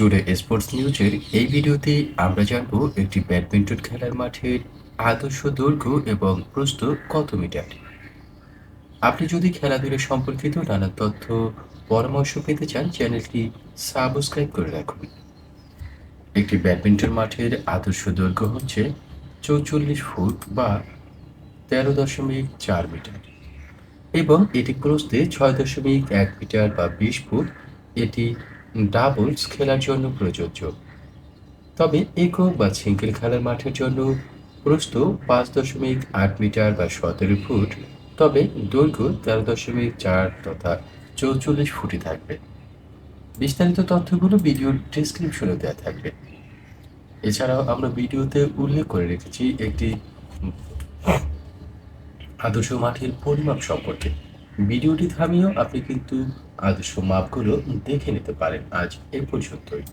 Today sports নিউজের এই ভিডিওতে আমরা জানব একটি ব্যাডমিন্টন খেলার মাঠের আদর্শ দৈর্ঘ্য এবং প্রস্থ কত মিটার? আপনি যদি খেলাধুলা সম্পর্কিত নানা তথ্য, পরামর্শ পেতে চান, চ্যানেলটি সাবস্ক্রাইব করে রাখুন। একটি ব্যাডমিন্টন মাঠের আদর্শ দৈর্ঘ্য হচ্ছে চৌচল্লিশ ফুট বা তেরো দশমিক চার মিটার এবং এটি প্রস্থে ছয় দশমিক এক মিটার বা বিশ ফুট। এটি ডাবলস খেলার জন্য প্রযোজ্য। তবে একক বা সিঙ্গেল খেলার মাঠের জন্য প্রস্থ পাঁচ দশমিক আট মিটার বা সতেরো ফুট, তবে দৈর্ঘ্য তেরো দশমিক চার তথা চৌচল্লিশ ফুটই থাকবে। বিস্তারিত তথ্যগুলো ভিডিওর ডিসক্রিপশনে দেওয়া থাকবে। এছাড়াও আমরা ভিডিওতে উল্লেখ করে রেখেছি একটি আদর্শ মাঠের পরিমাপ সম্পর্কে। ভিডিওটি থামিয়েও আপনি কিন্তু আদর্শ মাপগুলো দেখে নিতে পারেন আজ এ পর্যন্তই।